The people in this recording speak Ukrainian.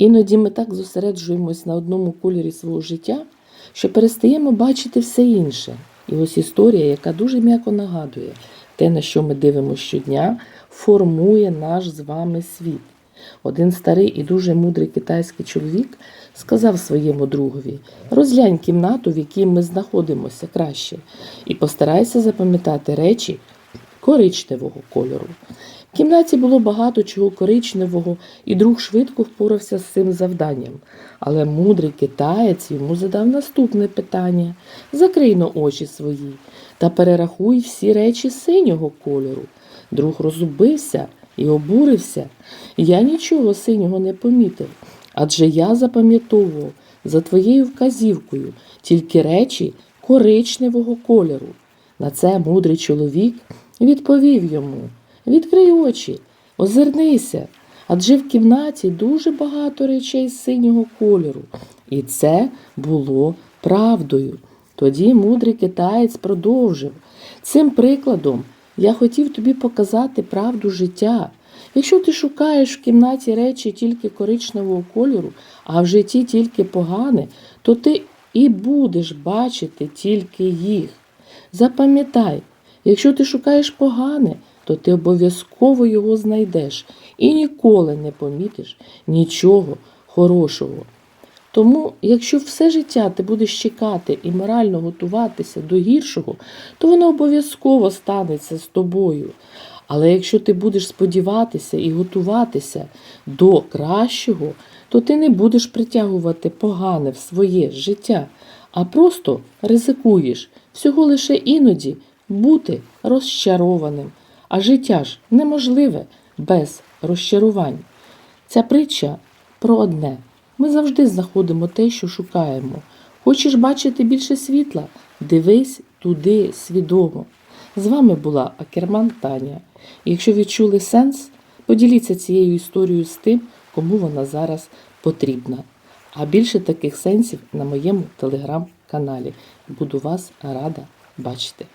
Іноді ми так зосереджуємось на одному кольорі свого життя, що перестаємо бачити все інше. І ось історія, яка дуже м'яко нагадує, те, на що ми дивимося щодня, формує наш з вами світ. Один старий і дуже мудрий китайський чоловік сказав своєму другові: розглянь кімнату, в якій ми знаходимося краще, і постарайся запам'ятати речі коричневого кольору. В кімнаті було багато чого коричневого, і друг швидко впорався з цим завданням. Але мудрий китаєць йому задав наступне питання: закрий но очі свої та перерахуй всі речі синього кольору. Друг розубився і обурився. Я нічого синього не помітив, адже я запам'ятовував за твоєю вказівкою тільки речі коричневого кольору. На це мудрий чоловік відповів йому: Відкрий очі, озирнися, адже в кімнаті дуже багато речей синього кольору. І це було правдою. Тоді мудрий китаєць продовжив. Цим прикладом я хотів тобі показати правду життя. Якщо ти шукаєш в кімнаті речі тільки коричневого кольору, а в житті тільки погане, то ти і будеш бачити тільки їх. Запам'ятай, якщо ти шукаєш погане, то ти обов'язково його знайдеш і ніколи не помітиш нічого хорошого. Тому, якщо все життя ти будеш чекати і морально готуватися до гіршого, то воно обов'язково станеться з тобою. Але якщо ти будеш сподіватися і готуватися до кращого, то ти не будеш притягувати погане в своє життя, а просто ризикуєш всього лише іноді бути розчарованим. А життя ж неможливе без розчарувань. Ця притча про одне. Ми завжди знаходимо те, що шукаємо. Хочеш бачити більше світла? Дивись туди свідомо. З вами була Акерман Таня. Якщо відчули сенс, поділіться цією історією з тим, кому вона зараз потрібна. А більше таких сенсів на моєму телеграм-каналі. Буду вас рада бачити.